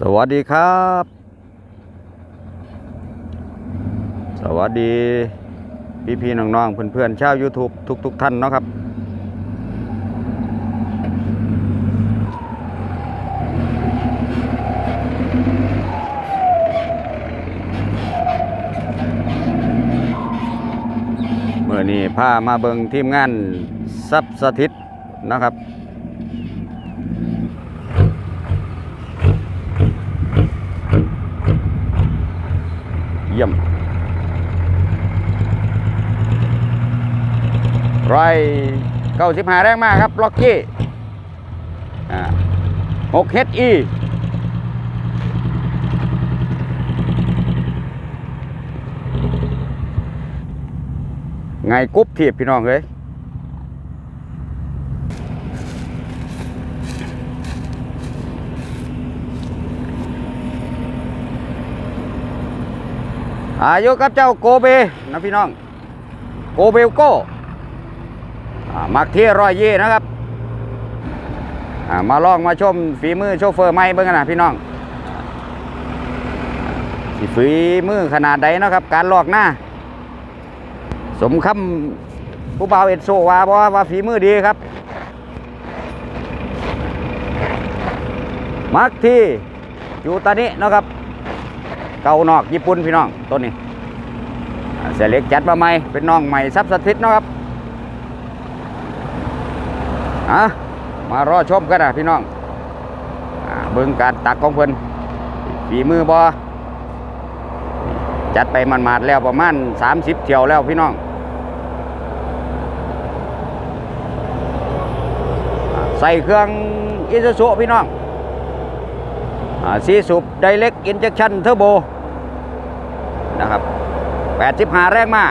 สวัสดีครับ สวัสดีพี่พี่น้องๆเพื่อนๆชาว YouTube ทุกๆท่านเนาะครับ เมื่อนี้พามาเบิงทีมงานซับสถิตนะครับ เยี่ยมไรเก้าสิบห้าแรงมากครับล็อกกี้หกเฮดอีไงกุ๊บทีบพี่น้องเลย อายุกับเจ้าโกเบนะพี่น้อง โกเบลโก้มักที่รอยเย่นะครับมาลองมาชมฝีมือโชเฟอร์ไม่เบิ่งกันนะพี่น้องสิฝีมือขนาดใดนะครับ การลอกหน้า สมคำผู้บ่าวเอ็ดโซวาบ่ว่าฝีมือดีครับ มักที่อยู่ตอนนี้นะครับ เกานอกญี่ปุ่นพี่น้องต้นนี้เสียเล็กจัดมาใหม่เป็นน้องใหม่ซับสถิตนะครับอะมารอชมกันนะพี่น้องเบิ่งการตักของเพิ่นฝีมือบอจัดไปมันมาดแล้วประมาณ 30 เที่ยวแล้วพี่น้องใส่เครื่องอิซูซุพี่น้อง สีสูบไดเล็กอินเจคชั่นเทอร์โบนะครับ 85 แรงมา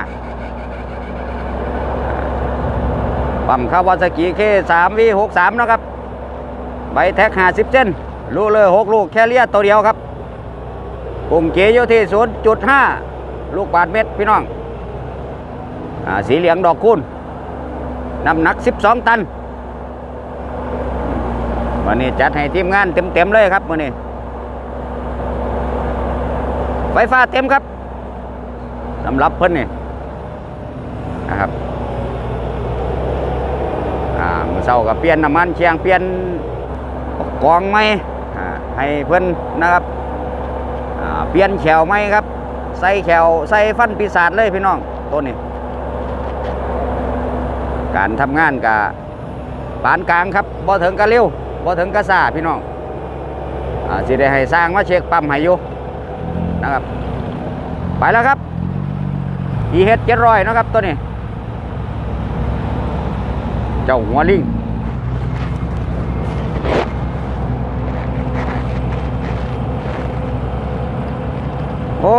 ปั๊มคาวาซากิเค3 v 63 นะครับ ใบแท็ก 50 เส้น ลูเลย 6 ลูก แคเรียตัวเดียวครับปุ่มเกียร์อยู่ที่ 0.5 ลูกบาทเม็ดพี่น้องอาสีเหลืองดอกคูณน้ำหนัก 12 ตันวันนี้จัดให้ทีมงานเต็มๆเลยครับวันนี้ ไฟฟ้าเต็มครับสำหรับเพิ่นนี่นะครับอ่ามือเศร้ากับเปลี่ยนน้ำมันเชียงเปลี่ยนกองไหมอ่าให้เพิ่อนนะครับอ่าเปลี่ยนแขวไหมครับ ใส่แขวใส่ฟันปีศาจเลยพี่น้องตัวนี้ การทำงานกับปานกลางครับบ่ถึงกะเร็วบ่ถึงกะซาพี่น้องอ่าสิได้ให้สร้างมาเช็คปั๊มให้อยู่ นะครับ ไปแล้วครับ e เฮดเจ็ดร้อยนะครับตัวนี้ เจ้าหัวลิงโอ้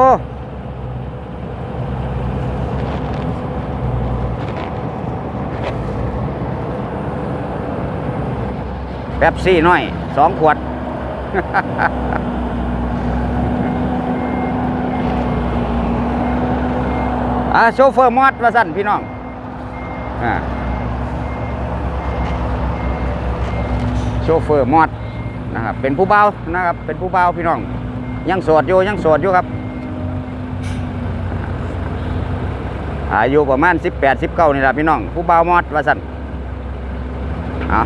แป๊บซี่น้อยสองขวด อ่าโชเฟอร์มอดว่าสั่นพี่น้องอ่าโชเฟอร์มอดนะครับเป็นผู้เบานะครับเป็นผู้เบาพี่น้อง ยังโสดอยู่ยังโสดอยู่ครับ อายุประมาณ 18 19นี่แหละพี่น้อง ผู้เบามอดว่าสั่นเอา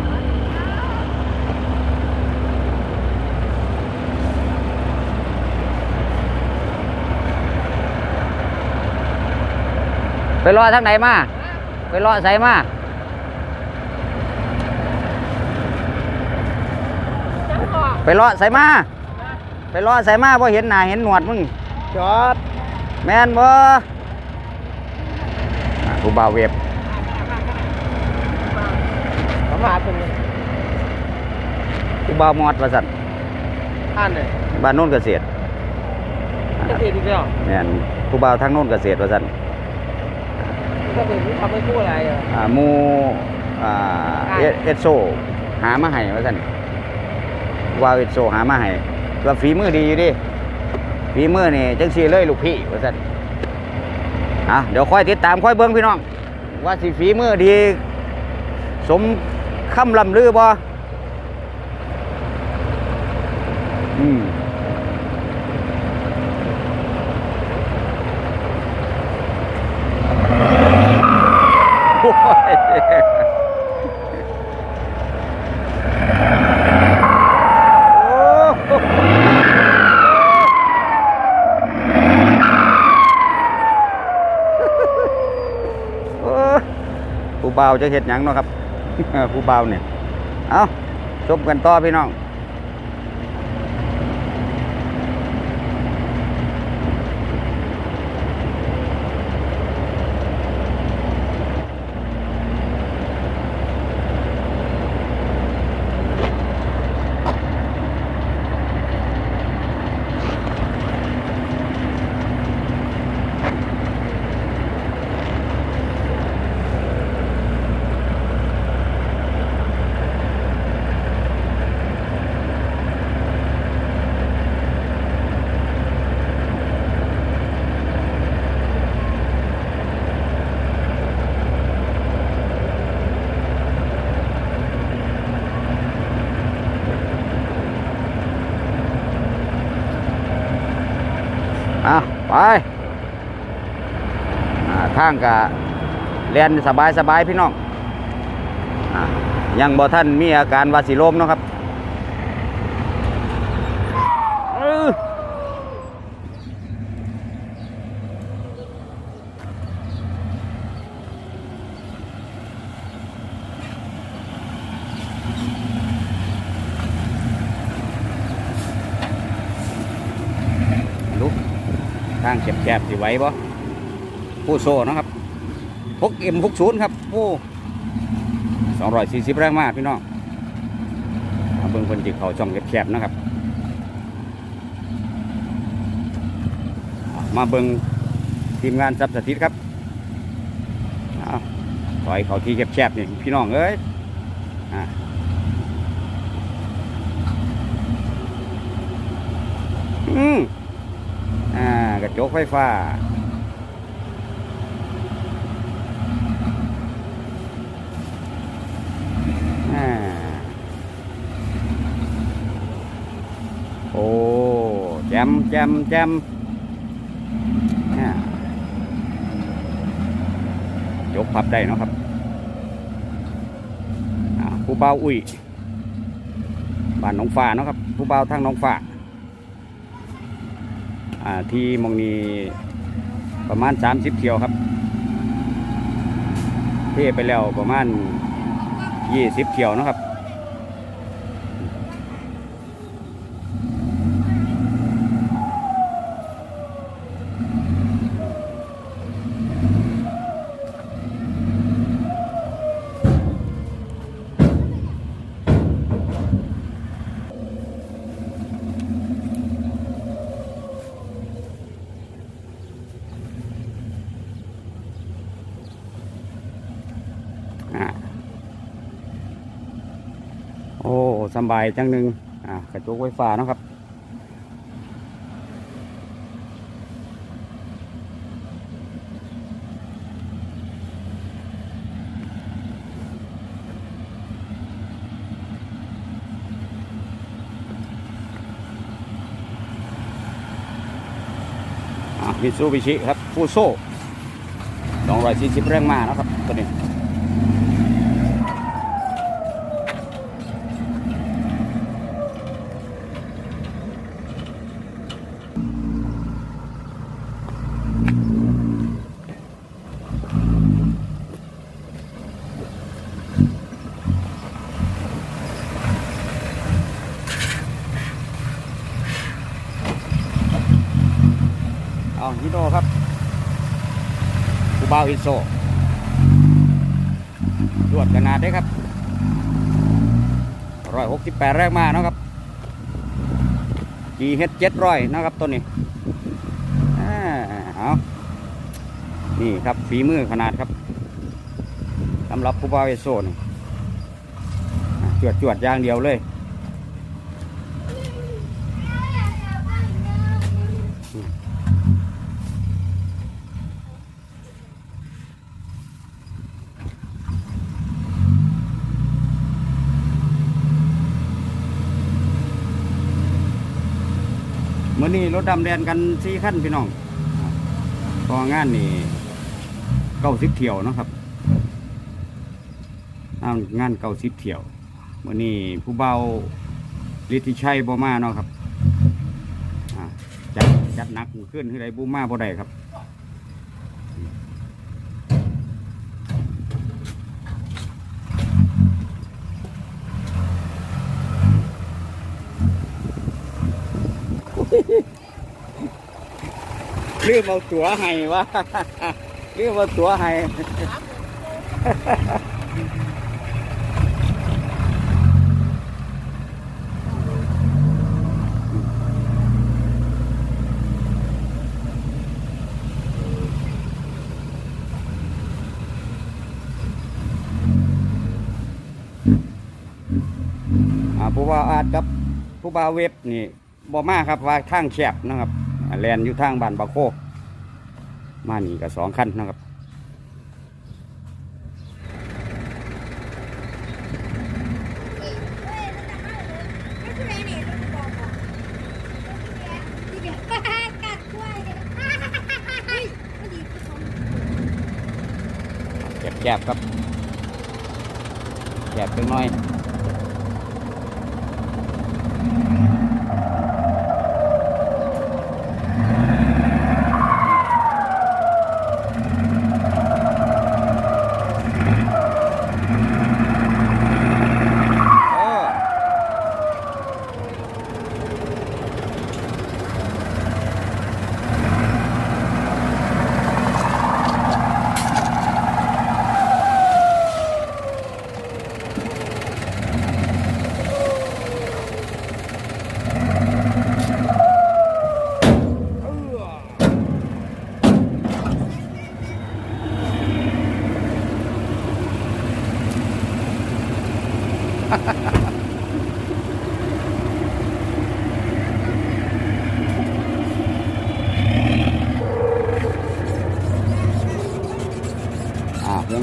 ไปรอทางไหนมา ไปรอใส่มาไปรอใส่มา ไปรอใส่มาพอเห็นหน้าเห็นหนวดมึงจอด แม่นบ่อ่าผู้บ่าวเวฟสัมภาษณ์เป็นไงผู้บ่าวมอดว่าสั่นท่านเลยบ้านโน้นเกษตรจะเสียดีแล้วแม่นผู้บ่าวทางโน้นเกษตรว่าสั่น ก็เป็นทำให้คู่อะไรอะอ่าหมูอ่า เอเอสโซ หามาให้ว่าสั่นผู้บ่าวเอสโซหามาให้ก็ฝีมือดีอยู่ดิฝีมือนี่จังซี่เลยลูกพี่ว่าสั่นอะเดี๋ยวค่อยติดตามค่อยเบิ่งพี่น้อง ว่าสิฝีมือดี สมคำลำลือบ่อืม โอ้โอ้ผู้ บ่าวจะเห็ดหยังเนาะครับ ผู้บ่าวเนี่ย เอาชมกันต่อพี่น้องะไปอ่าทางกะเรียนสบายสบายพี่น้องอยังบ่ท่านมีอาการวาสิลมเนาะครับางแคบๆสิไหว้บ่ผู้โซ่นะครับพกเอ็มพกศูนย์ครับผู้สองร้อยสี่สิบแรงมากพี่น้องเอาเบิ่งคนจิเขาช่องแคบๆนะครับ มาเบิ่งทีมงานซับสถิตครับเอาถอยเขาที่แคบๆนี่พี่น้องเอ้ยอะอืม ระจกไฟฟ้า โอ้แจมแจมแจมอ่ายกพับได้นะครับผู้เบาอุ้ยบ้านน้องฟ้านะครับผู้เบาทางน้องฟ้า ที่มองนี้ประมาณ 30 เที่ยวครับ เทไปแล้วประมาณ 20 เที่ยวนะครับ สบายจังหนึ่งอ่ากระจกไฟฟ้านะครับมิซูบิชิครับฟูโซ่240แรงมานะครับตัวนี้ เอาฮิโนครับกูบาวอินโซตรวจขนาดได้ครับร้อยหกสิบแปดแรกมาเนาะครับจีเฮดเจ็ดร้อยนะครับตัวนี้อ่าเอานี่ครับฝีมือขนาดครับสำหรับกูบาวอินโซนี่จวดจวดอย่างเดียวเลย มื่อนี้รถดำแดนกันสี่ขั้นพี่น้องก็งานนี่เก้าสิบเที่ยวเนาะครับงานเก้าสิบเที่ยวมื่อนี้ผู้เบาฤทธิชัยบ่มาเนาะครับจัดจัดหนักขึ้นที่ไรบูมาบ่ได้ครับ ลืมเอาตั๋วให้วะลืมเอาตั๋วให้อ่าผู้ว่าอาจกับผู้บ่าวเว็บนี่บ่มาครับว่าทางแคบนะครับ แลนอยู่ทางบ้านบาโค มานี่ก็สองคันนะครับกัดกล้วยเลยเฮ้ยพอดีผู้ชมแคบแคบๆครับแคบเล็กน้อย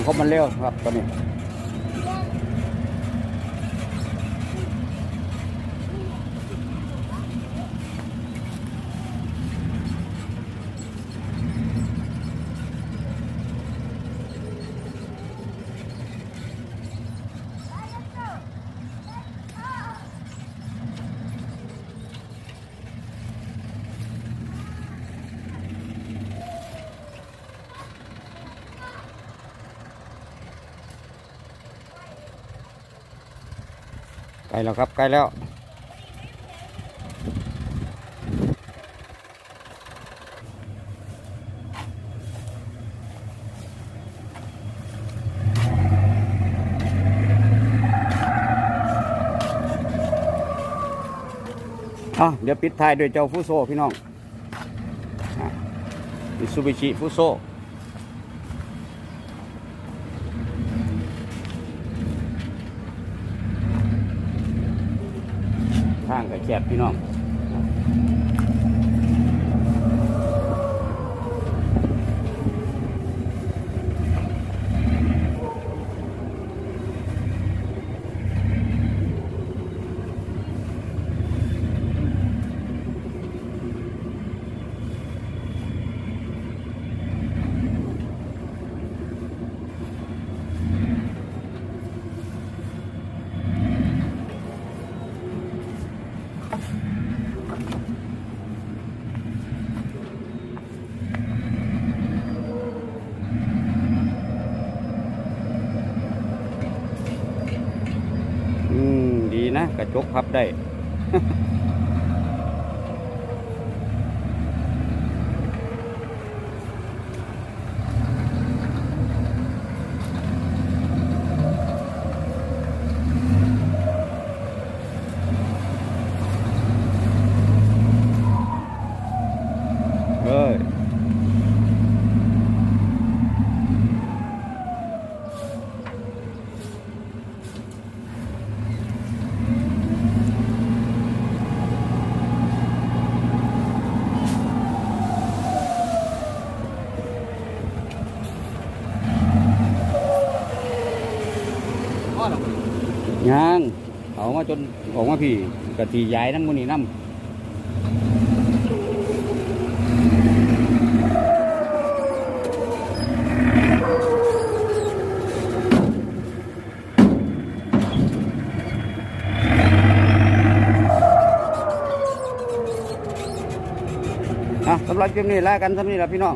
ครบมันเร็วครับตอนนี้ ล้แล้วครับใกล้แล้วอะเดี๋ยวปิดท้ายด้วยเจ้าฟุโซพี่น้องมิซูบิชิฟุโซ ทางกับแคบพี่น้อง อืม ดีนะ กระจกพับได้ ยางเอามาจนออกมาพี่กะทีย้ายนั่งมันี่น้ำนะสำหรับคลิปนี้แล้วกันสำนี้ละพี่น้อง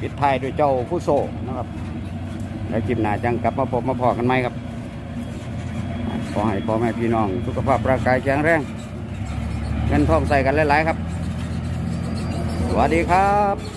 ปิดไทยโดยเจ้าผู้โซนะครับ แล้วคลิปหน้าจังกลับมาพบมาพอกันไหมครับ อให้พ่อแม่พี่น้อง สุขภาพร่างกายแข็งแรงเงินทองใส่กันหลายๆครับ สวัสดีครับ